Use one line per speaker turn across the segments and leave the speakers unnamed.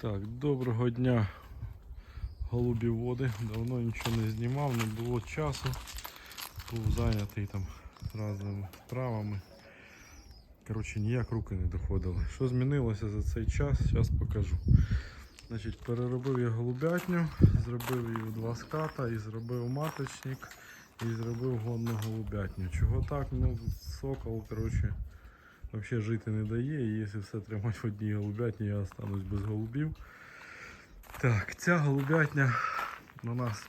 Так, доброго дня, голубі води. Давно нічого не знімав, не було часу. Був зайнятий там різними справами. Коротше, ніяк руки не доходили. Що змінилося за цей час, зараз покажу. Значить, переробив я голубятню, зробив її два ската і зробив маточник і зробив гонну голубятню. Чого так? Ну, сокол, коротше, взагалі жити не дає. І якщо все тримати в одній голубятні, я останусь без голубів. Так, ця голубятня у нас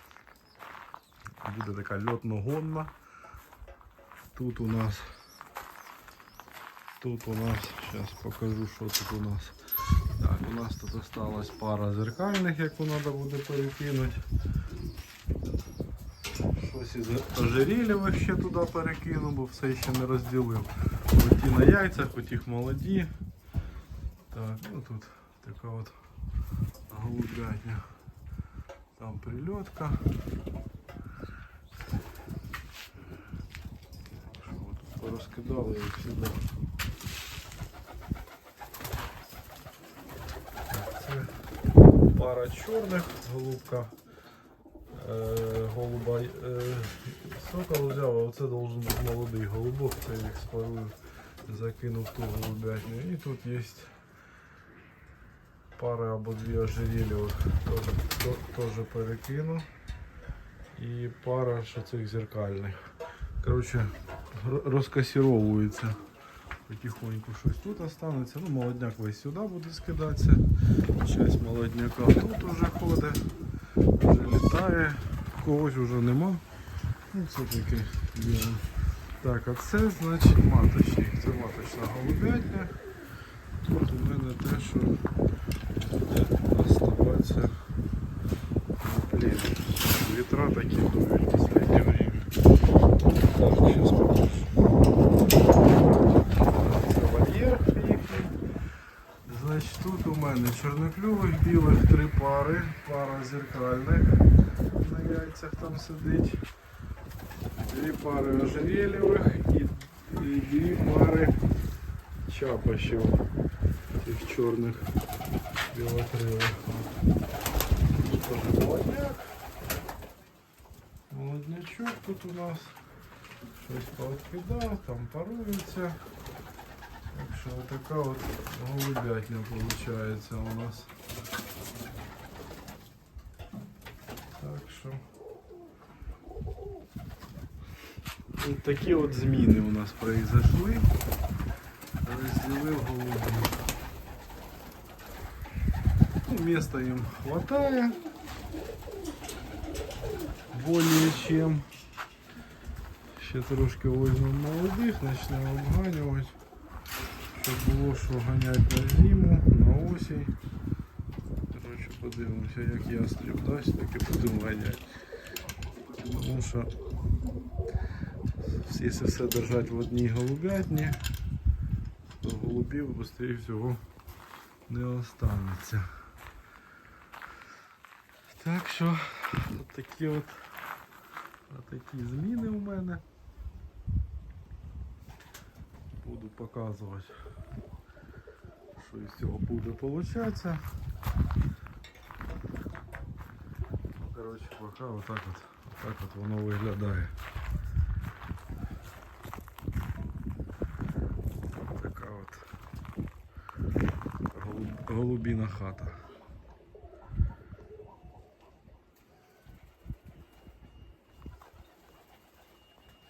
буде така льотно-гонна. Тут у нас Тут у нас, зараз покажу, що тут у нас. Так, у нас тут осталась пара зеркальних, яку треба буде перекинути. Щось із ожерілєвих ще туди перекину, бо все ще не розділив. Оті на яйцях, оті їх молоді. Так, ну тут така от голубятня. Там прильотка. Що от тут порозкидали їх сюди. Це пара чорних голубка. Е, голуба е, сокол взяв, а оце должен бути молодий голубок, це їх спарую, закинув ту голубятню. І тут є пара або дві ожерельових, теж, перекину. І пара ще цих зеркальних. Коротше, розкасіровується. Потихоньку щось тут останеться. Ну, молодняк весь сюди буде скидатися. Часть молодняка тут уже ходить, вже когось вже нема. Ну, це таке є. Так, а це значить маточник. Це маточна голубятня. Тут у мене те, що буде оставатися плені. Вітра такі дують в останнє время. Так, зараз покажу. Це вольєр їхній. Значить, тут у мене чорноклювих білих три пари, пара зеркальних на яйцях там сидить. Дві пари ожерельєвих і, і дві пари чапашів цих чорних білокрилих. Молодняк. Молоднячок тут у нас щось пооткидав, там парується. Так що така от голубятня виходить у нас. Так що от такі от зміни у нас произошли. Розділив голубів. Ну, места їм хватає. Более чем. Ще трошки візьмемо молодих, почнемо обганювати. Було що ганяти на зиму, на осінь. Коротше, подивимося, як ястреб дасть, так і будемо ганяти. Тому що якщо все держати в одній голубятні, то голубів швидше всього не останеться. Так що от такі от, от такі зміни у мене. показувати, що із цього буде получатися. Ну, коротше, поки отак от, отак от воно виглядає. Така от голуб- голубіна хата.